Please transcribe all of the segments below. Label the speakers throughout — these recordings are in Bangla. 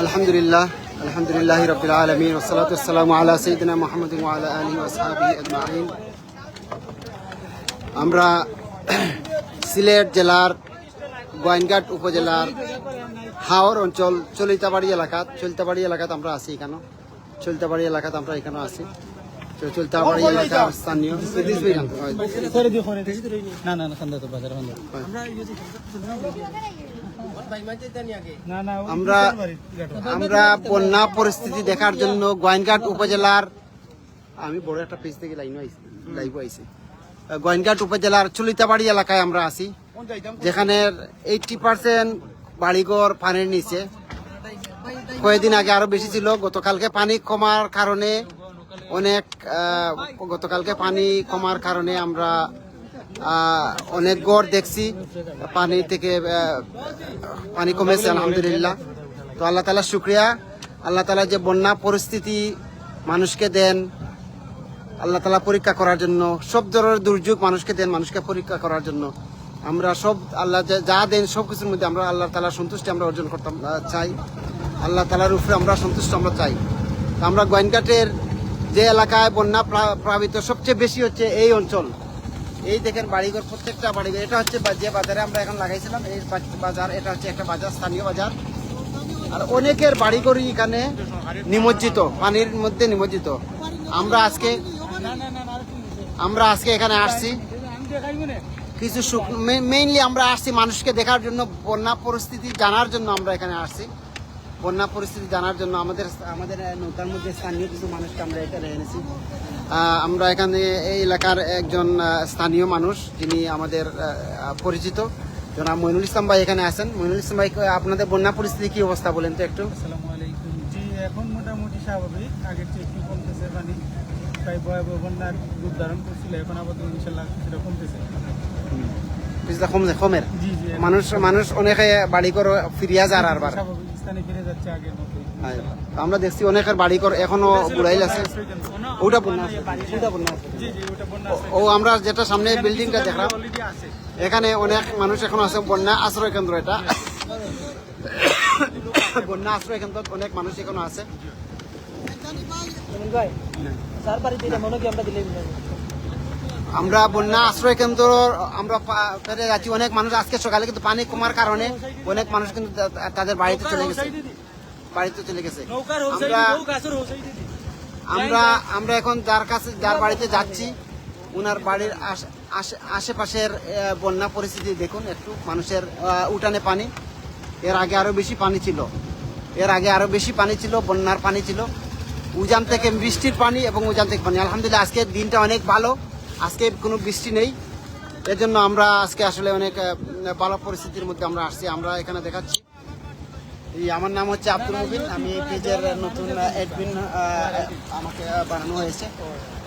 Speaker 1: আলহামদুলিল্লাহ আলহামদুলিল্লাহ রবিল আলমিন ওসালাত আসসালামু আলা সঈদিনা মোহাম্মদ আলা আলী ওসহাবি আজমাইন। আমরা সিলেট জেলার গোয়াইনঘাট উপজেলার হাওর অঞ্চল, চলিতাবাড়ি এলাকাত চলিতাবাড়ি এলাকাত আমরা আছি এখানে। চলিতাবাড়ি এলাকাত আমরা এখানে আছি। তো চলিতাবাড়ি এলাকার স্থানীয়। সিদ্দিস ভাই জানতো,
Speaker 2: না না না খান্দা তো বাজার খান্দা না না
Speaker 1: আমরা আমরা বন্যা পরিস্থিতি দেখার জন্য গোয়াইনঘাট উপজেলার আমি বড় একটা পেজ থেকে লাইন লাইভ আইছি। গোয়াইনঘাট উপজেলার চলিতাবাড়ি এলাকায় আমরা আছি যেখানে এইটটি পার্সেন্ট বাড়িঘর পানির নিচে। কয়েকদিন আগে আরও বেশি ছিল গতকালকে পানি কমার কারণে অনেক গতকালকে পানি কমার কারণে আমরা অনেক গড় দেখছি। পানি থেকে পানি কমেছে, আলহামদুলিল্লাহ। তো আল্লাহ তালা শুক্রিয়া। আল্লাহ তালা যে বন্যা পরিস্থিতি মানুষকে দেন, আল্লাহ তালা পরীক্ষা করার জন্য, সব ধরনের দুর্যোগ মানুষকে দেন, মানুষকে পরীক্ষা করার জন্য। আমরা সব, আল্লাহ যা- দেন, সব কিছুর মধ্যে আমরা আল্লাহ তালা সন্তুষ্টি আমরা অর্জন করতাম চাই। আল্লাহ তালার উপরে আমরা সন্তুষ্ট আমরা চাই। আমরা গোয়েনঘাটের যে এলাকায় বন্যা প্লাবিত সবচেয়ে বেশি হচ্ছে এই অঞ্চল। এই দেখেন বাড়িঘর, প্রত্যেকটা বাড়িঘর। এটা হচ্ছে যে বাজারে আমরা এখন লাগাইছিলাম, এই বাজার, এটা হচ্ছে একটা বাজার, স্থানীয় বাজার। আর অনেকের বাড়িঘরই এখানে নিমজ্জিত, পানির মধ্যে নিমজ্জিত। আমরা আজকে আমরা আজকে এখানে আসছি। কিছু মেইনলি আমরা আসছি মানুষকে দেখার জন্য, বন্যা পরিস্থিতি জানার জন্য আমরা এখানে আসছি। বন্যা পরিস্থিতি জানার জন্য আমাদের আমাদের নৌকার মধ্যে স্থানীয় কিছু মানুষকে আমরা এখানে এনেছি। আমরা এখানে এই এলাকার একজন স্থানীয় মানুষ, যিনি আমাদের পরিচিত। জনাব মইনুল ইসলাম ভাই এখানে আছেন। মইনুল ইসলাম ভাই আপনাদের বন্যা পরিস্থিতি কি অবস্থা বলেন তো একটু?
Speaker 2: এখন মোটামুটি স্বাভাবিক। আগের চেয়ে একটু কমতেছে পানি। প্রায় ভয়াবহ বন্যার রূপ ধারণ করছিল। এখন আপাতত ইনশাল্লাহ কিছুটা কমতেছে।
Speaker 1: কমের
Speaker 2: জি
Speaker 1: মানুষ মানুষ অনেকে বাড়ি করে ফিরিয়া যার আরবার
Speaker 2: স্বাভাবিক স্থানে ফিরে যাচ্ছে আগের মতোই।
Speaker 1: আমরা দেখছি অনেকের বাড়ি করে এখনও বুড়াইল আছে ওটা বন্যা আছে ওটা বন্যা আছে
Speaker 2: জি জি ওটা বন্যা
Speaker 1: ও আমরা যেটা সামনে বিল্ডিংটা দেখলাম। এখানে অনেক মানুষ এখন আছে বন্যা আশ্রয় কেন্দ্র এটা। বন্যা আশ্রয় কেন্দ্র অনেক মানুষ এখনও আছে। আমরা বন্যা আশ্রয় কেন্দ্র আমরা পেরে যাচ্ছি। অনেক মানুষ আজকে সকালে কিন্তু পানি কমার কারণে অনেক মানুষ কিন্তু তাদের বাড়িতে চলে গেছে। বাড়িতে চলে গেছে। আমরা আমরা আমরা এখন যার কাছে যার বাড়িতে যাচ্ছি ওনার বাড়ির আশ- আশে- আশেপাশের বন্যা পরিস্থিতি দেখুন একটু। মানুষের উঠানে পানি। এর আগে আরও বেশি পানি ছিল। এর আগে আরও বেশি পানি ছিল বন্যার পানি ছিল। উজান থেকে বৃষ্টির পানি এবং উজান থেকে পানি। আলহামদুলিল্লাহ আজকে দিনটা অনেক ভালো। আজকে কোনো বৃষ্টি নেই। এর জন্য আমরা আজকে আসলে অনেক ভালো পরিস্থিতির মধ্যে আমরা আসছি। আমরা এখানে দেখাচ্ছি। আমার নাম হচ্ছে আব্দুল মুবিন। আমি পেজের নতুন অ্যাডমিন আমাকে বানানো হয়েছে।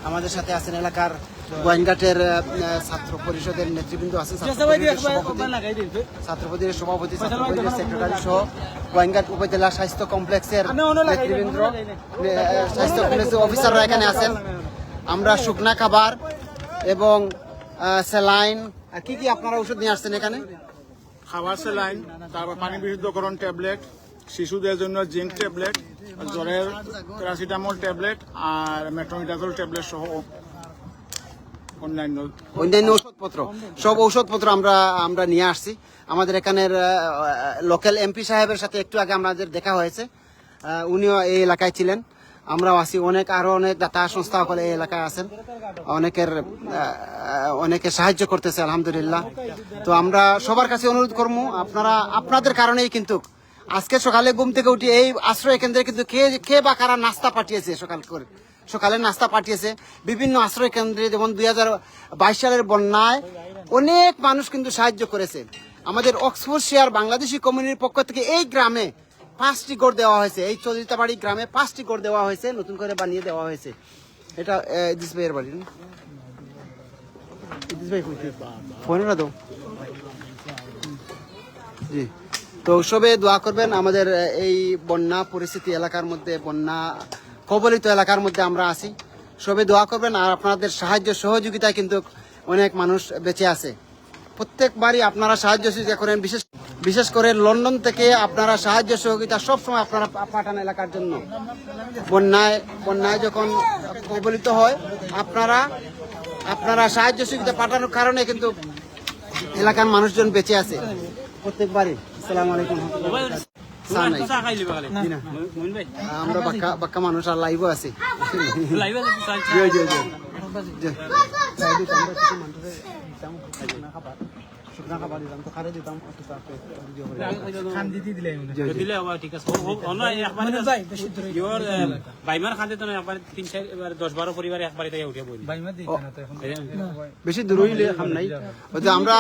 Speaker 1: আমাদের সাথে আছেন এলাকার গোয়েনঘাটের ছাত্র পরিষদের নেতৃবৃন্দ আছেন ছাত্র পরিষদের সভাপতি। ছাত্র পরিষদের সভাপতি ছাত্র পরিষদের সেক্রেটারি সহ গোয়েনঘাট উপজেলা স্বাস্থ্য কমপ্লেক্সের নেতৃবৃন্দ। স্বাস্থ্য কমপ্লেক্সের অফিসাররা এখানে আছেন। আমরা শুকনা খাবার এবং স্যালাইন কি কি আপনারা ওষুধ নিয়ে আসছেন এখানে?
Speaker 3: খাবার স্যালাইন তারপর পানি বিশুদ্ধকরণ ট্যাবলেট শিশুদের জন্য জিঙ্ক ট্যাবলেট জ্বরের প্যারাসিটামল ট্যাবলেট আর মেট্রোমিটাজল ট্যাবলেট সহ অন্যান্য
Speaker 1: অন্যান্য ঔষধপত্র। সব ঔষধপত্র আমরা আমরা নিয়ে আসছি। আমাদের এখানের লোকাল এমপি সাহেবের সাথে একটু আগে আমাদের দেখা হয়েছে। উনিও এই এলাকায় ছিলেন। আমরাও আছি। অনেক আরও অনেক দাতা সংস্থা সকলে এই এলাকায় আছেন। অনেকের অনেকে সাহায্য করতেছে, আলহামদুলিল্লাহ। তো আমরা সবার কাছে অনুরোধ করব, আপনারা, আপনাদের কারণেই কিন্তু আজকে সকালে ঘুম থেকে উঠে এই আশ্রয় কেন্দ্রে কিন্তু কে কে বা কারা নাস্তা পাঠিয়েছে সকাল করে, সকালে নাস্তা পাঠিয়েছে। বিভিন্ন আশ্রয় কেন্দ্রে, যেমন দুই হাজার বাইশ সালের বন্যায় অনেক মানুষ কিন্তু সাহায্য করেছে। আমাদের অক্সফোর্ড শেয়ার বাংলাদেশি কমিউনিটির পক্ষ থেকে এই গ্রামে পাঁচটি গড় দেওয়া হয়েছে। এই চলিতাবাড়ি গ্রামে পাঁচটি গড় দেওয়া হয়েছে নতুন করে বানিয়ে দেওয়া হয়েছে। এটা আহ, ইদ্রিস ভাইয়ের বাড়ি না? ইদ্রিস ভাই ফোনে না তো? জি। তো সবে দোয়া করবেন আমাদের এই বন্যা পরিস্থিতি এলাকার মধ্যে বন্যা কবলিত এলাকার মধ্যে আমরা আছি। সবে দোয়া করবেন আর আপনাদের সাহায্য সহযোগিতায় কিন্তু অনেক মানুষ বেঁচে আছে। প্রত্যেকবারই আপনারা সাহায্য সহযোগিতা করেন বিশেষ বিশেষ করে লন্ডন থেকে আপনারা সাহায্য সহযোগিতা সবসময় আপনারা পাঠান এলাকার জন্য। বন্যায় বন্যায় যখন কবলিত হয় আপনারা আপনারা সাহায্য সহযোগিতা পাঠানোর কারণে কিন্তু এলাকার মানুষজন বেঁচে আছে। প্রত্যেকবারই। আসসালামু আলাইকুম। আমরা বাক্কা বাক্কা মানুষ আর লাইভও আছে। সাইডে আমরা কিছু মানুষের দিতাম, শুকনা খাবার। শুকনা খাবার দিতাম, তো খারে দিতাম, অথচ আপনি ভিডিও করে
Speaker 2: খান দিতে দিলে মনে হয়।
Speaker 1: জয় জয়।
Speaker 4: দিলে আবার ঠিক আছে ও- ও- ও নয়, একবারে ইয়োর, এ, বাইমার খান্দে তো নয়, একবারে তিন চার এবার দশ বারো পরিবার একবারে থেকে উঠে বলি
Speaker 2: বাইমা দিই না তো এখন
Speaker 1: বেশি দূর হইলে খাম নাই ওই যে আমরা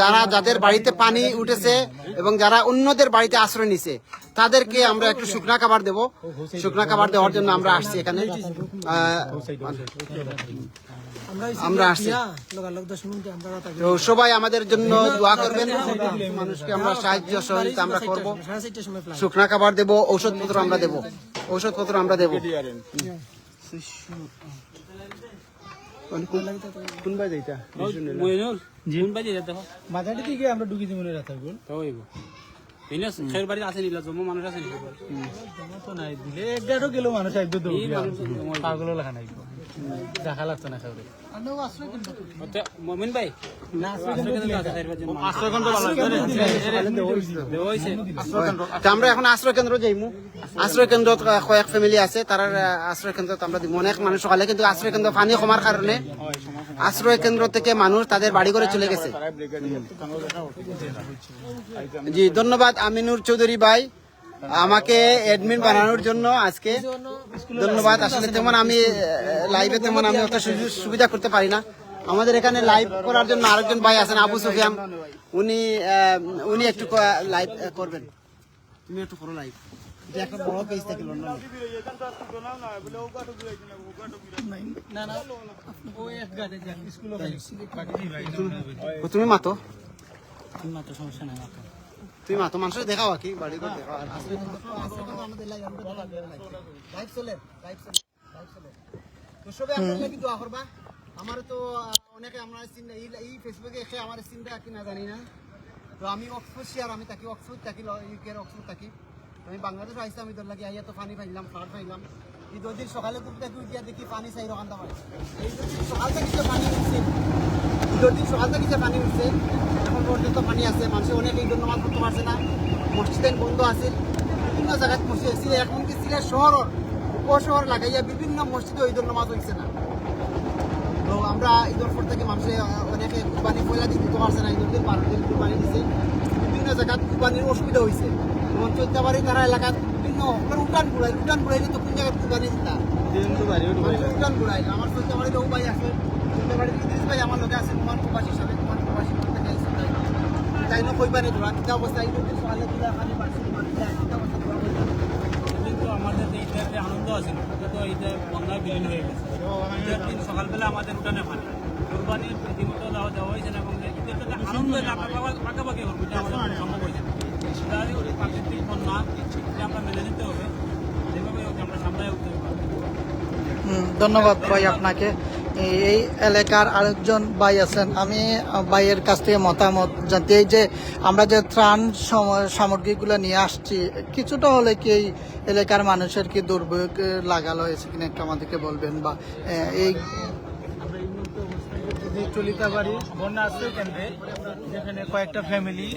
Speaker 1: যারা যাদের বাড়িতে পানি উঠেছে এবং যারা অন্যদের বাড়িতে আশ্রয় নিছে তাদেরকে আমরা একটু শুকনা খাবার দেব শুকনা খাবার দেওয়ার জন্য আমরা আসছি এখানে আহ, আমরা আসছি। তো সবাই আমাদের জন্য দোয়া করবেন। মানুষকে আমরা সাহায্য সহযোগিতা আমরা করব। শুকনা খাবার দেব ঔষধপত্র আমরা দেব। ঔষধপত্র আমরা দেব। কোন যাইতা
Speaker 4: মইনুল কোন বাজে যেতে
Speaker 2: দিকে আমরা ঢুকি দিব মনে রাখা গুল
Speaker 4: তো হইব ইনে খের বাড়ি আছে নিলা জম্মু মানুষ আছে নিলা।
Speaker 2: জমা তো নাই দিলে এক কিলো মানুষ আইবে পাগল লেখা নাই। দেখা লাগতো না খাবে
Speaker 4: মমিন ভাই?
Speaker 1: আমরা এখন আশ্রয় কেন্দ্র যাইমু। আশ্রয় কেন্দ্রত কয়েক ফ্যামিলি আছে। তার আশ্রয় কেন্দ্রত আমরা দিব অনেক মানুষ সকালে কিন্তু আশ্রয় কেন্দ্র পানি কমার কারণে আশ্রয় কেন্দ্র থেকে মানুষ তাদের বাড়ি করে চলে গেছে। জি ধন্যবাদ। আমিনুর চৌধুরী ভাই। আমাকে অ্যাডমিন বানানোর জন্য আজকে ধন্যবাদ। আসলে তেমন আমি লাইভে তেমন আমি অত সুযোগ সুবিধা করতে পারি না। আমাদের এখানে লাইভ করার জন্য আরেকজন ভাই আছেন আবু সুফিয়ান। উনি উনি একটু লাইভ করবেন। তুমি একটু করো লাইভ একটা বড় পেজ থেকে লন্ডনে।
Speaker 2: না না ও এক গাড়ি যাক স্কুলে বাকি ভাই
Speaker 1: ও, তুমি মাতো?
Speaker 4: না তো সমস্যা নাই মাত্র।
Speaker 1: তুমি মাতো মানুষের দেখাও কি বাড়ি করে দেখাও। তো সবে আপনারা কি দোয়া করবা। আমার তো অনেকে আমরা এই ফেসবুকে এসে আমার চিন্তা কি না জানি না। তো আমি অক্সফোর্ড শিয়ার আমি থাকি অক্সফোর্ড থাকি ইউকের অক্সফোর্ড থাকি। আমি বাংলাদেশ আইসি আমি তোর লাগে আইয়া তো পানি পাইলাম ফাট পাইলাম। এই দুদিন সকালে থেকে উঠিয়া দেখি পানি চাই রকান্তা পাই এই দুদিন সকাল থেকে পানি উঠছে ঈদের দিন সকাল থেকে যে পানি উঠছে এখন পর্যন্ত পানি আছে মানুষের অনেক ঈদের নামাজ পড়তে পারছে না। মসজিদ বন্ধ আছে। বিভিন্ন জায়গায় মসজিদ আছে। এমনকি সিলেট শহর উপশহর লাগাইয়া বিভিন্ন মসজিদে ঈদের নামাজ হয়েছে না। তো আমরা ঈদের পর থেকে মানুষে আহ, অনেকে কুরবানি পয়লা দিন দিতে পারছে না ঈদের দিন বারো দিন কুরবানি দিছে। বিভিন্ন জায়গায় কুরবানির অসুবিধা হয়েছে যেমন চৈত্যাবাড়ি তারা এলাকাত বিভিন্ন উঠান ঘুরাই উঠান ঘুরাইলে তো কোন জায়গায় কুরবানি দিতা? মানুষের উঠান ঘুরাই আমার চৈত্যাবাড়ির ভাই আছে। ভাই আমার লোকে আছে কুমার প্রবাসী হিসাবে কুমার প্রবাসী গেছে তাই তাই না কইবানি ধরা কিতা অবস্থা সকালে কিতা খালি পারছি কিতা অবস্থা ধরা
Speaker 4: কিন্তু আমাদের ঈদের যে আনন্দ আছে তো ঈদের বন্যায় বিলীন হয়ে গেছে। ঈদের দিন সকালবেলা আমাদের উঠানে পানি কোরবানির রীতিমতো দেওয়া দেওয়া হয়েছে এবং ঈদের আনন্দ পাকাপাকি করব এটা আমাদের সম্ভব হয়েছে প্রাকৃতিক বন্যা এটা আমরা মেনে নিতে হবে। যেভাবে আমরা সামলায় উঠতে হবে
Speaker 5: ধন্যবাদ ভাই আপনাকে। এই এলাকার আরেকজন ভাই আছেন। আমি ভাইয়ের কাছ থেকে মতামত জানতে এই যে, আমরা যে ত্রাণ সম- সামগ্রীগুলো নিয়ে আসছি, কিছুটা হলে কি এই এলাকার মানুষের কি দুর্ভোগ লাগালো হয়েছে কিনা একটু আমাদেরকে বলবেন বা এই
Speaker 2: আমরা এই মুহূর্তে অবস্থান করতেছি চলিতাবাড়ি বন্যা আশ্রয় কেন্দ্রে, যেখানে কয়েকটা ফ্যামিলি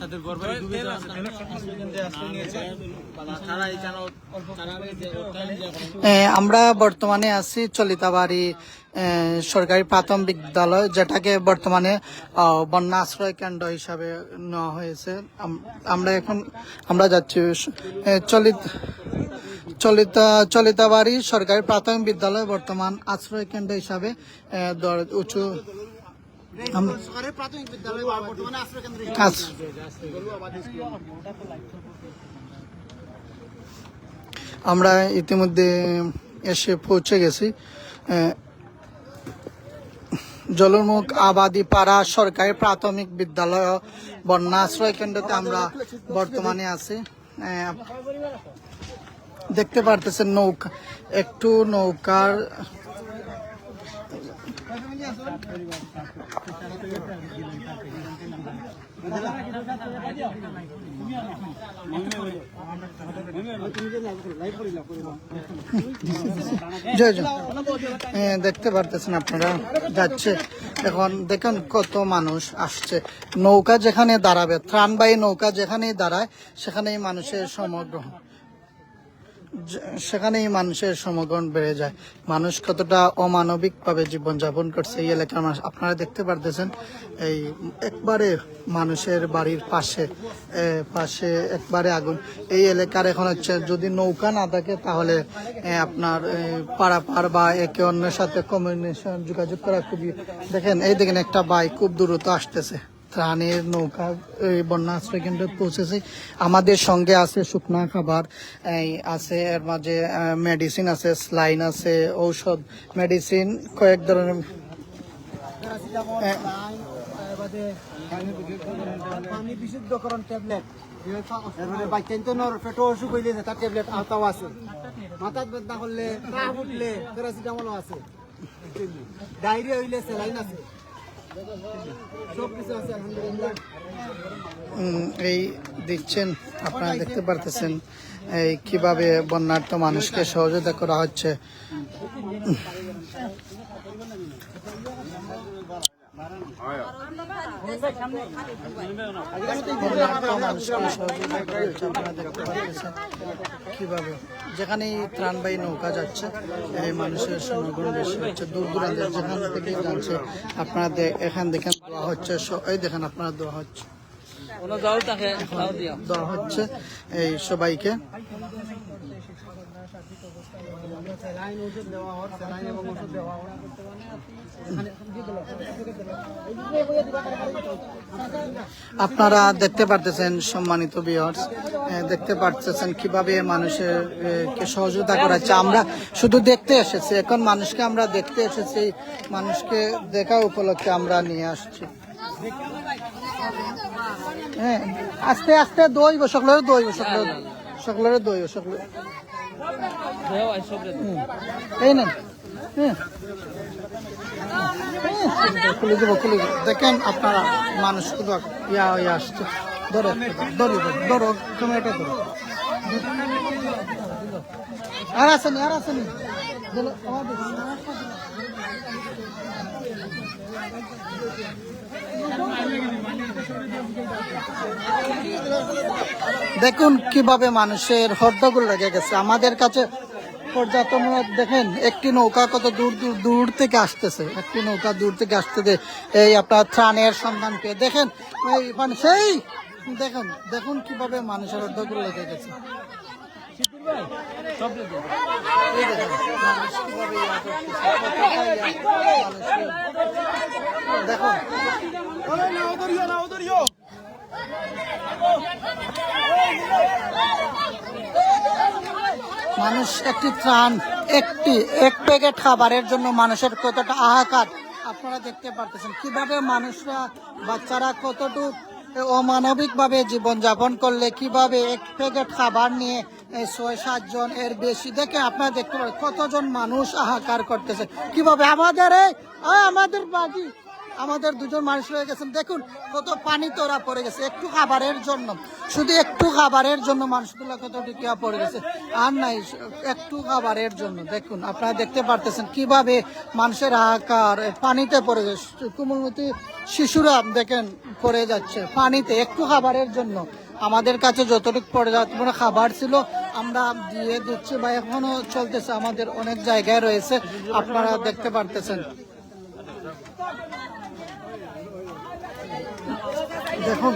Speaker 2: তাদের ডুবে
Speaker 5: আমরা বর্তমানে আছি চলিতাবাড়ি সরকারি প্রাথমিক বিদ্যালয়, যেটাকে বর্তমানে বন্যা আশ্রয় কেন্দ্র হিসাবে নেওয়া হয়েছে। আমরা এখন, আমরা যাচ্ছি। চলিত চলিতা চলিতাবাড়ি সরকারি প্রাথমিক বিদ্যালয় বর্তমান আশ্রয় কেন্দ্র হিসাবে উঁচু। আমরা ইতিমধ্যে এসে পৌঁছে গেছি। জলমুখ আবাদি পাড়া সরকারি প্রাথমিক বিদ্যালয় বন্যা আশ্রয় কেন্দ্রতে আমরা বর্তমানে আছি। দেখতে পারতেছেন নৌকা, একটু নৌকার দেখতে পারতেছেন আপনারা, যাচ্ছে। এখন দেখেন কত মানুষ আসছে। নৌকা যেখানে দাঁড়াবে ত্রাণবাহী নৌকা যেখানেই দাঁড়ায়, সেখানেই মানুষের সমগ্র সেখানেই মানুষের সমাগম বেড়ে যায়। মানুষ কতটা অমানবিক ভাবে জীবনযাপন করছে এই এলাকার মানুষ, আপনারা দেখতে পারতেছেন, এই একবারে মানুষের বাড়ির পাশে পাশে একবারে আগুন। এই এলাকার এখন হচ্ছে, যদি নৌকা না থাকে, তাহলে আপনার পারাপার বা একে অন্যের সাথে কমিউনিকেশন যোগাযোগ করা খুবই দেখেন, এই দেখেন একটা বাইক খুব দ্রুত আসতেছে। ত্রাণের নৌকা বন্যা আশ্রয় কেন্দ্রে পৌঁছেছে। আমাদের সঙ্গে আছে শুকনা খাবার আছে এর মাঝে মেডিসিন আছে স্লাইন আছে, ঔষধ মেডিসিন কয়েক ধরনের
Speaker 1: বিশুদ্ধকরণ পেটো অসুখ তার আছে। ডায়রিয়া হইলে স্যালাইন আছে।
Speaker 5: এই দেখছেন আপনারা দেখতে পারতেছেন এই কীভাবে বন্যার্থ মানুষকে সহযোগিতা করা হচ্ছে বন্যার্থ মানুষকে সহযোগিতা করা হচ্ছে আপনারা দেখতে পারতেছেন কীভাবে? যেখানেই ত্রাণবাহী নৌকা যাচ্ছে এই মানুষের সমাগম বেশি হচ্ছে দূর দূরান্তের যেখান থেকে যাচ্ছে আপনারা এখান দেখেন দেওয়া হচ্ছে এই দেখেন আপনারা দেওয়া হচ্ছে। দেওয়া হচ্ছে এই সবাইকে।
Speaker 1: স্যালাইন ওষুধ দেওয়া হয়, স্যালাইন এবং ওষুধ দেওয়া হয়।
Speaker 5: আপনারা দেখতে পারতেছেন সম্মানিত বিয়ার্স দেখতে পারতেছেন কীভাবে মানুষের কে সহযোগিতা করা আমরা শুধু দেখতে এসেছি, এখন মানুষকে আমরা দেখতে এসেছি, মানুষকে দেখা উপলক্ষে আমরা নিয়ে আসছি। হ্যাঁ আস্তে আস্তে দইব সকলের দইব সকলের সকলের দইব সকলের। এই হ্যাঁ খুলে দেবো খুলে দেবো। দেখেন আপনারা মানুষ ইয়া ইয়া আসছে। ধরো ধরো ধরো তুমি এটা ধরো। আর আসেনি আর আসেনি দিলো। দেখুন কীভাবে মানুষের হদ্দগুলো লেগে গেছে। আমাদের কাছে পর্যাপ্ত দেখেন, একটি নৌকা কত দূর দূর দূর থেকে আসতেছে। একটি নৌকা দূর থেকে আসতেছে এই আপনার ত্রাণের সন্ধান পেয়ে দেখেন মানে সেই দেখেন, দেখুন কীভাবে মানুষের হদ্দগুলো লেগে গেছে। মানুষ একটি ত্রাণ, একটি, এক প্যাকেট খাবারের জন্য মানুষের কতটা হাহাকার আপনারা দেখতে পারতেছেন। কীভাবে মানুষরা, বাচ্চারা কতটুকু অমানবিক ভাবে জীবন যাপন করলে কীভাবে এক প্যাকেট খাবার নিয়ে ছয় সাতজন এর বেশি দেখে আপনারা দেখতে পারেন কতজন মানুষ হাহাকার করতেছে। কীভাবে আমাদের এই আমাদের বাকি আমাদের দুজন মানুষ রয়ে গেছেন। দেখুন, কত পানি তোরা পড়ে গেছে। একটু খাবারের জন্য, শুধু একটু খাবারের জন্য মানুষগুলো কত টিকিয়া পড়ে গেছে। আর নাই, একটু খাবারের জন্য। দেখুন, আপনারা দেখতে পারতেছেন কীভাবে মানুষের আকার, পানিতে পড়ে যাচ্ছে কুমলমতি শিশুরা দেখেন, পড়ে যাচ্ছে পানিতে। একটু খাবারের জন্য। আমাদের কাছে যতটুকু পর্যাপ্ত খাবার ছিল, আমরা দিয়ে দিচ্ছি বা এখনও চলতেছে। আমাদের অনেক জায়গায় রয়েছে। আপনারা দেখতে পারতেছেন। দেখুন।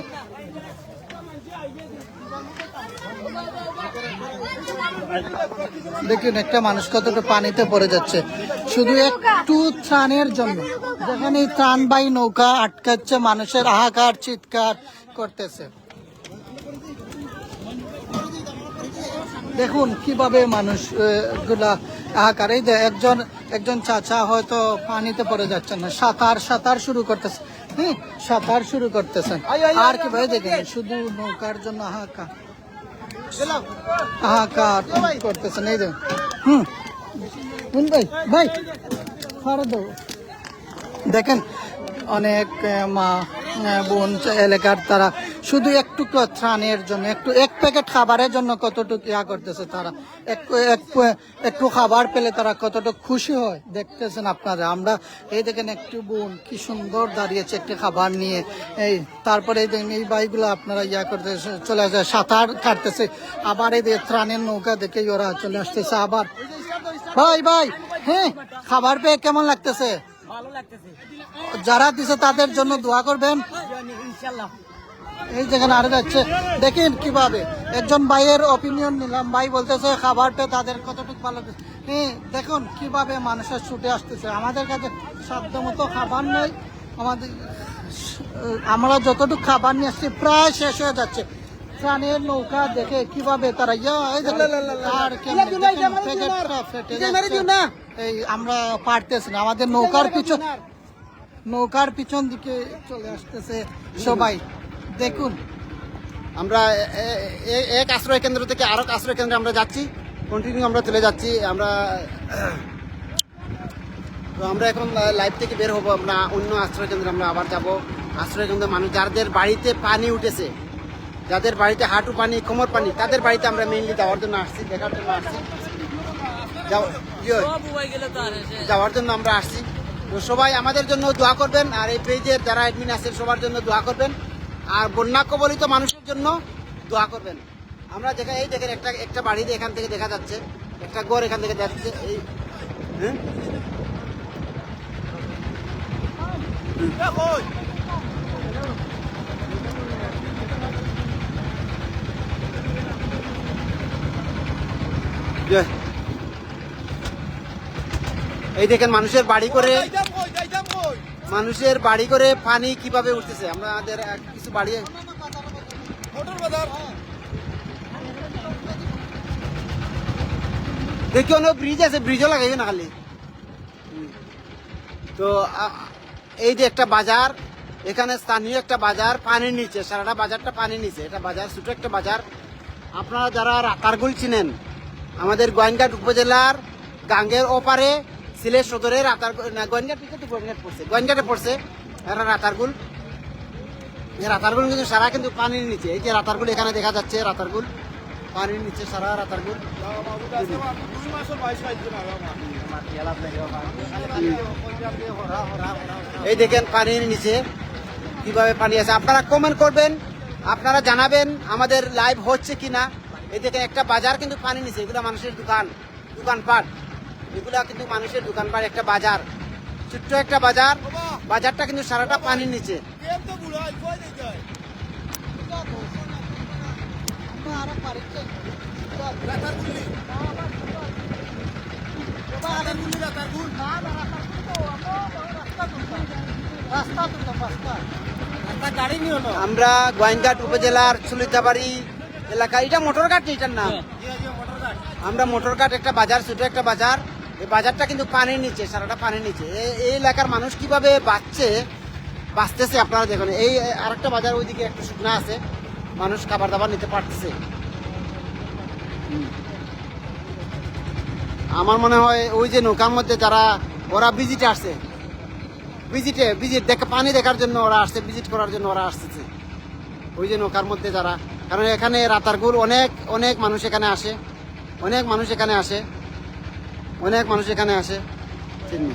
Speaker 5: একটা মানুষ কতটা পানিতে পড়ে যাচ্ছে। শুধু একটু ত্রাণের জন্য। যেখানে ত্রাণবাহী নৌকা আটকাচ্ছে, মানুষের হাহাকার চিৎকার করতেছে। দেখুন, কীভাবে মানুষগুলা হাহাকার এই যে একজন একজন চাচা হয়তো পানিতে পড়ে যাচ্ছে না, সাঁতার সাঁতার শুরু করতেছে। হ্যাঁ সাঁতার শুরু করতেছেন। আর কি ভাই দেখেন শুধু নৌকার জন্য হাঁকা হাহাকার করতেছেন এই দেখুন হুম। ভাই ভাই ফাড়া দাও। দেখেন অনেক মা বোন এলাকার তারা শুধু একটু ত্রাণের জন্য একটু এক প্যাকেট খাবারের জন্য কতটুকু ইয়া করতেছে তারা। একটু এক- একটু খাবার পেলে তারা কতটুকু খুশি হয় দেখতেছেন আপনারা। আমরা এই দেখেন একটু বোন কি সুন্দর দাঁড়িয়েছে একটু খাবার নিয়ে। এই তারপরে এই দেখেন এই বাইকগুলো আপনারা ইয়া করতে চলে আসে সাঁতার কাটতেছে। আবার এই ত্রাণের নৌকা দেখে ওরা চলে আসতেছে আবার। ভাই ভাই হ্যাঁ খাবার পেয়ে কেমন লাগতেছে?
Speaker 4: লাগতেছে।
Speaker 5: যারা দিছে তাদের জন্য দোয়া করবেন।
Speaker 4: ইনশাল্লাহ।
Speaker 5: এই যেখানে আরও যাচ্ছে দেখেন কীভাবে। একজন ভাইয়ের অপিনিয়ন নিলাম ভাই বলতেছে খাবারটা তাদের কতটুকু ভালো হ্যাঁ দেখুন কীভাবে মানুষের ছুটে আসতেছে। আমাদের কাছে সাধ্য মতো খাবার নেই। আমাদের আমরা যতটুকু খাবার নিয়ে আসছি প্রায় শেষ হয়ে যাচ্ছে। প্রাণের নৌকা দেখে কীভাবে তারা। এই আমরা পারতেছি না। আমাদের নৌকার পিছন নৌকার পিছন দিকে চলে আসতেছে সবাই। দেখুন
Speaker 1: আমরা এক আশ্রয় কেন্দ্র থেকে আরও আশ্রয় কেন্দ্রে আমরা যাচ্ছি। কন্টিনিউ আমরা চলে যাচ্ছি। আমরা তো আমরা এখন লাইভ থেকে বের হব। আমরা অন্য আশ্রয় কেন্দ্রে আমরা আবার যাব। আশ্রয় কেন্দ্রে মানুষ যাদের বাড়িতে পানি উঠেছে যাদের বাড়িতে হাঁটু পানি কোমর পানি তাদের বাড়িতে আমরা মেইনলি যাওয়ার জন্য আসছি দেখার জন্য আসছি? যাওয়ার জন্য আমরা আসছি। তো সবাই আমাদের জন্য দোয়া করবেন আর এই পেজের যারা অ্যাডমিন আছেন সবার জন্য দোয়া করবেন। আর বন্যা কবলিত মানুষের জন্য দোয়া করবেন আমরা দেখা এই দেখেন একটা একটা বাড়ি এখান থেকে দেখা যাচ্ছে একটা গড় এখান থেকে যাচ্ছে এই হ্যাঁ? এই দেখেন মানুষের বাড়ি করে মানুষের বাড়ি করে পানি কীভাবে উঠতেছে আমরা আমাদের এক কিছু বাড়ি দেখি অনেক ব্রিজ আছে ব্রিজও লাগাইবে না খালি। তো এই যে একটা বাজার এখানে স্থানীয় একটা বাজার পানির নিচে সারাটা বাজারটা পানির নিচে এটা বাজার ছোট একটা বাজার। আপনারা যারা রাতারগুল চিনেন আমাদের গোয়েনঘাট উপজেলার গাঙ্গের ওপারে সিলেট সদরে রাতার না গোয়েনঘাট গোয়েনঘাট পড়ছে গোয়েনঘাটে পড়ছে এরা রাতারগুল। এই রাতারগুল কিন্তু সারা কিন্তু পানির নিচে। এই যে রাতারগুল এখানে দেখা যাচ্ছে, রাতারগুল। পানির নিচে সারা রাতারগুল। এই দেখেন পানির নিচে কীভাবে পানি আছে। আপনারা কমেন্ট করবেন, আপনারা জানাবেন আমাদের লাইভ হচ্ছে কিনা। এই দেখেন একটা বাজার কিন্তু পানি নিচে, এগুলো মানুষের দোকান, দোকানপাট। এগুলা কিন্তু মানুষের দোকানপাট, একটা বাজার। ছোট্ট একটা বাজার, বাজারটা কিন্তু সারাটা পানির নিচে। আমরা গোয়েনঘাট উপজেলার সুলিতাবাড়ি এলাকা এটা মোটর ঘাট, এটার নাম। আমরা মোটর ঘাট একটা বাজার, ছোট একটা বাজার। এই বাজারটা কিন্তু পানির নিচে, সারাটা পানির নিচে। এই এলাকার মানুষ কীভাবে বাঁচছে বাঁচতেছে আপনারা দেখুন। এই আরেকটা বাজার ওইদিকে একটু শুকনা আছে। মানুষ খাবার দাবার নিতে পারতেছে। আমার মনে হয় ওই যে নৌকার মধ্যে যারা, ওরা ভিজিটে আসছে। ভিজিটে ভিজিট দেখে, পানি দেখার জন্য ওরা আসছে ভিজিট করার জন্য ওরা আসতেছে। ওই যে নৌকার মধ্যে যারা, কারণ এখানে রাতারগুল অনেক অনেক মানুষ এখানে আসে। অনেক মানুষ এখানে আসে। অনেক মানুষ এখানে আসে। চিনি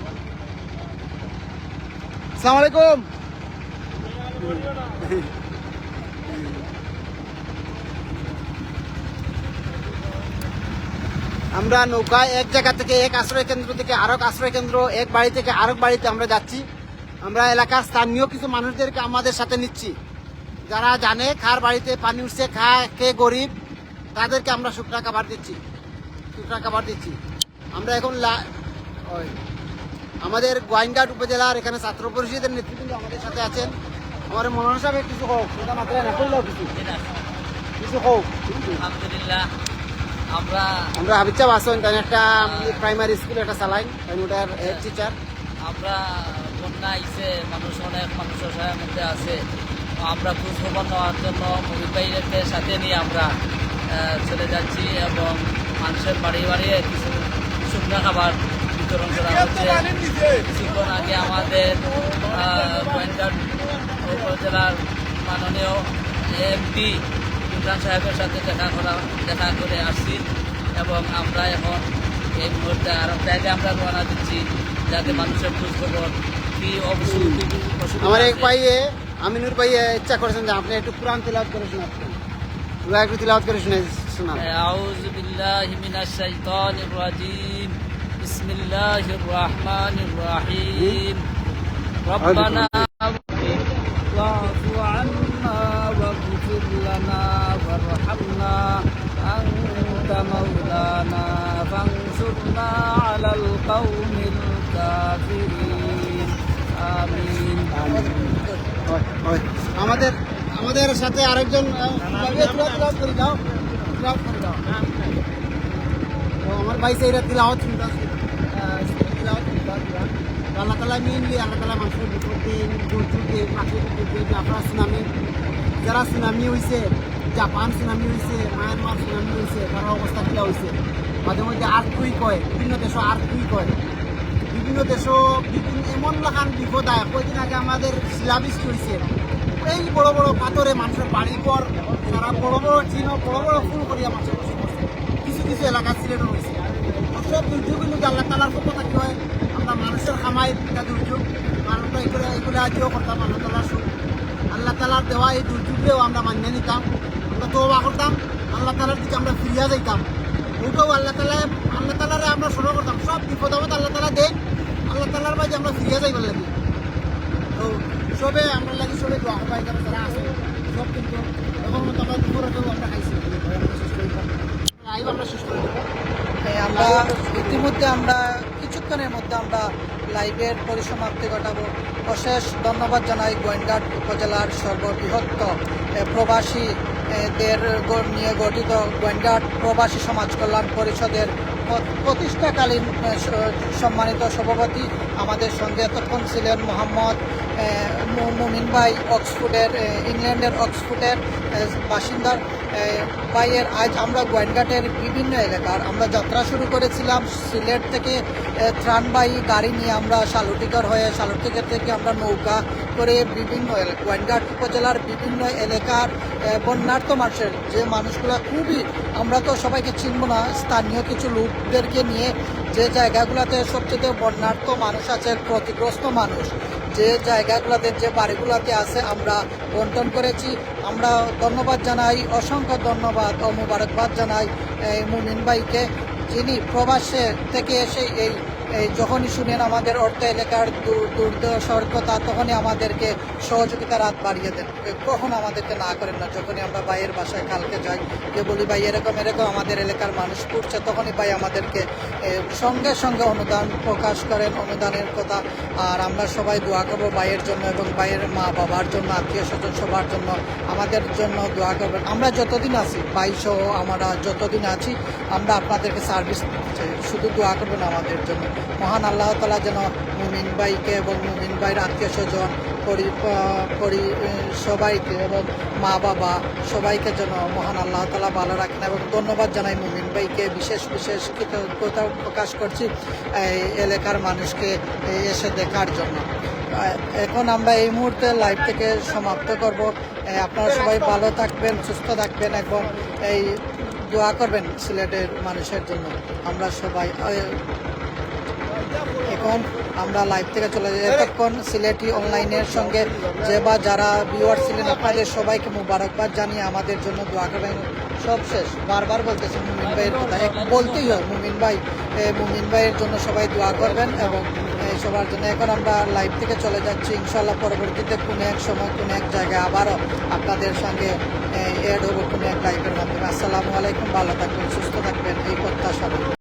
Speaker 1: সালাম আলাইকুম। আমরা নৌকায় এক জায়গা থেকে এক আশ্রয় কেন্দ্র থেকে আরেক আশ্রয় কেন্দ্র, এক বাড়ি থেকে আরেক বাড়িতে আমরা যাচ্ছি। আমরা এলাকার স্থানীয় কিছু মানুষদেরকে আমাদের সাথে নিচ্ছি। যারা জানে কার বাড়িতে পানি উঠছে খা কে গরিব, তাদেরকে আমরা শুকনা খাবার দিচ্ছি। শুকনা খাবার দিচ্ছি। আমরা এখন আমাদের গোয়াইনঘাট উপজেলার এখানে ছাত্র পরিষদের নেতৃবৃন্দ আমাদের সাথে আছেন। আমার সাহেব কিছু হোক সেটা মাত্র না করলেও কিছু। কিছু হোক
Speaker 6: আলহামদুলিল্লাহ আমরা
Speaker 1: আমরা হাবিব সাহেব আসেন তাই একটা প্রাইমারি স্কুলে একটা চালাইন তাই ওটার হেড টিচার
Speaker 6: আমরা বন্যা আইসে মানুষ অনেক মানুষ অসহায়ের মধ্যে আছে। তো আমরা খোঁজ খবর নেওয়ার জন্য মুভি সাথে নিয়ে আমরা চলে যাচ্ছি এবং মানুষের বাড়ি বাড়িয়ে কিছু শুকনো খাবার বিতরণ করা হচ্ছে। কিছুক্ষণ আগে আমাদের গোয়েন্দার উপজেলার মাননীয় এমপি ইমরান সাহেবের সাথে দেখা করা দেখা করে আসছি এবং আমরা এখন এই মুহূর্তে আরও ব্যাগে আমরা রওনা দিচ্ছি যাতে মানুষের খোঁজখবর কি অবশ্যই
Speaker 1: আমার এক পাইয়ে আমিনুর ভাইয়ে ইচ্ছা করেছেন যে আপনি একটু কোরআন তেলাওয়াত করে শোনাচ্ছেন দোয়া একটু তেলাওয়াত করে শুনে শোনান।
Speaker 6: আউযু বিল্লাহি মিনাশ শাইতানির রাজিম। বিসমিল্লাহির রহমানির রহিম। রব্বানা ربنا واعف عنا واغفر لنا وارحمنا أنت مولانا فانصرنا على القوم الكافرين آمين
Speaker 1: হয়, হয়। আমাদের আমাদের সাথে আরেকজন আহ, ভাইয়া তিলাওয়াত তিলাওয়াত করে দাও আল্লাহ মেইনলি আল্লাহ তালা মানুষের বিপদে দুর্যোগে প্রাকৃতিক দুর্যোগে আপনার সুনামি। যারা সুনামি হয়েছে জাপান সুনামি হয়েছে মায়ানমার সুনামি হয়েছে তার অবস্থা কিলা হয়েছে মাঝে মধ্যে আর্থকুইক হয়, বিভিন্ন দেশ আর্থকুইক হয়। বিভিন্ন দেশও বিভিন্ন এমন লাগান বিপদ আয় কয়েকদিন আগে আমাদের শিলাবৃষ্টি হয়েছে এই বড় বড় পাথরে মানুষের বাড়ির পর তারা বড় বড় চিহ্ন, বড় বড় ফুল করিয়া মানুষের কিছু কিছু এলাকা সিলেটও হয়েছে সব দুর্যোগগুলো যে আল্লাহ তালার পক্ষ থাকি হয়। আমরা মানুষের খামাই এটা দুর্যোগ আমরা এগুলো এগুলো আজিও করতাম আল্লাহ তালার সুখ আল্লাহ তালার দেওয়া এই দুর্যোগেও আমরা মান্য নিতাম, আমরা তোবা করতাম, আল্লাহ তালার দিকে আমরা ফিরিয়া যাইতাম। ওটাও আল্লাহ তালা আল্লাহ তালারে আমরা স্মরণ করতাম, সব বিপদ আপদ আল্লাহ তালা দেন, আল্লাহ তালার মাঝে আমরা ফিরিয়া যাইবার লাগি তো সবে আমরা লাগি সবে দোয়া পাই যারা আছে, সব কিন্তু এখন মতো আমরা দুপুরেও আমরা খাইছি। আমরা শেষ আমরা
Speaker 5: ইতিমধ্যে আমরা কিছুক্ষণের মধ্যে আমরা লাইভের পরিসমাপ্তি ঘটাবো। অশেষ ধন্যবাদ জানাই গোয়েন্দাট উপজেলার সর্ববৃহত্ত প্রবাসী দের নিয়ে গঠিত গোয়েন্দাট প্রবাসী সমাজ কল্যাণ পরিষদের প্রতিষ্ঠাকালীন সম্মানিত সভাপতি আমাদের সঙ্গে এতক্ষণ ছিলেন মোহাম্মদ মুমিন ভাই, অক্সফোর্ডের ইংল্যান্ডের অক্সফোর্ডের বাসিন্দার ভাইয়ের আজ আমরা গোয়েন্দাটের বিভিন্ন এলাকার আমরা যাত্রা শুরু করেছিলাম। সিলেট থেকে ত্রাণবাহী গাড়ি নিয়ে আমরা শালুটিগড় হয়ে শালুটিগড় থেকে আমরা নৌকা করে বিভিন্ন গোয়েন্দাট উপজেলার বিভিন্ন এলাকার বন্যার্থ মানুষের যে মানুষগুলো খুবই, আমরা তো সবাইকে চিনব না, স্থানীয় কিছু লোকদেরকে নিয়ে যে জায়গাগুলোতে সবচেয়ে বন্যার্থ মানুষ আছে, ক্ষতিগ্রস্ত মানুষ, যে জায়গাগুলোতে যে বাড়িগুলোতে আছে, আমরা বন্টন করেছি। আমরা ধন্যবাদ জানাই, অসংখ্য ধন্যবাদ ও মুবারকবাদ জানাই এই মুমিন ভাইকে, যিনি প্রবাসে থেকে এসে এই এই যখনই শুনেন আমাদের অর্থ এলাকার দূর দুর্দশার তখনই আমাদেরকে সহযোগিতার হাত বাড়িয়ে দেন। কখনো আমাদেরকে না করেন না। যখনই আমরা ভাইয়ের বাসায় কালকে যাই, যে বলি, ভাই, এরকম এরকম আমাদের এলাকার মানুষ পড়ছে। তখনই ভাই আমাদেরকে সঙ্গে সঙ্গে অনুদান প্রকাশ করেন, অনুদানের কথা। আর আমরা সবাই দোয়া করব ভাইয়ের জন্য এবং ভাইয়ের মা বাবার জন্য, আত্মীয় স্বজন সবার জন্য আমাদের জন্য দোয়া করবেন। আমরা যতদিন আছি, ভাই সহ আমরা যতদিন আছি, আমরা আপনাদেরকে সার্ভিস শুধু দোয়া করবেন আমাদের জন্য। মহান আল্লাহ তালা যেন মুমিন ভাইকে এবং মুমিন ভাইয়ের আত্মীয় স্বজন পরি সবাইকে এবং মা বাবা সবাইকে যেন মহান আল্লাহ তালা ভালো রাখেন এবং ধন্যবাদ জানাই মুমিন ভাইকে। বিশেষ বিশেষ কৃতজ্ঞতা প্রকাশ করছি এই এলাকার মানুষকে এসে দেখার জন্য। এখন আমরা এই মুহূর্তে লাইভ থেকে সমাপ্ত করব। আপনারা সবাই ভালো থাকবেন, সুস্থ থাকবেন এবং এই দোয়া করবেন সিলেটের মানুষের জন্য। আমরা সবাই এখন আমরা লাইভ থেকে চলে যাই। এতক্ষণ সিলেটি অনলাইনের সঙ্গে যে বা যারা ভিউয়ার ছিলেন আপনাদের সবাইকে মুবারকবাদ জানিয়ে আমাদের জন্য দোয়া করবেন। সব শেষ বারবার বলতেছি, মুমিন ভাইয়ের কথা বলতেই হয়, মুমিন ভাই মুমিন ভাইয়ের জন্য সবাই দোয়া করবেন এবং সবার জন্য। এখন আমরা লাইভ থেকে চলে যাচ্ছি ইনশাল্লাহ পরবর্তীতে কোনো এক সময়, কোনো এক জায়গায় আবারও আপনাদের সঙ্গে এড হব কোনো এক লাইভের মাধ্যমে। আসসালামু আলাইকুম, ভালো থাকবেন, সুস্থ থাকবেন, এই প্রত্যাশা।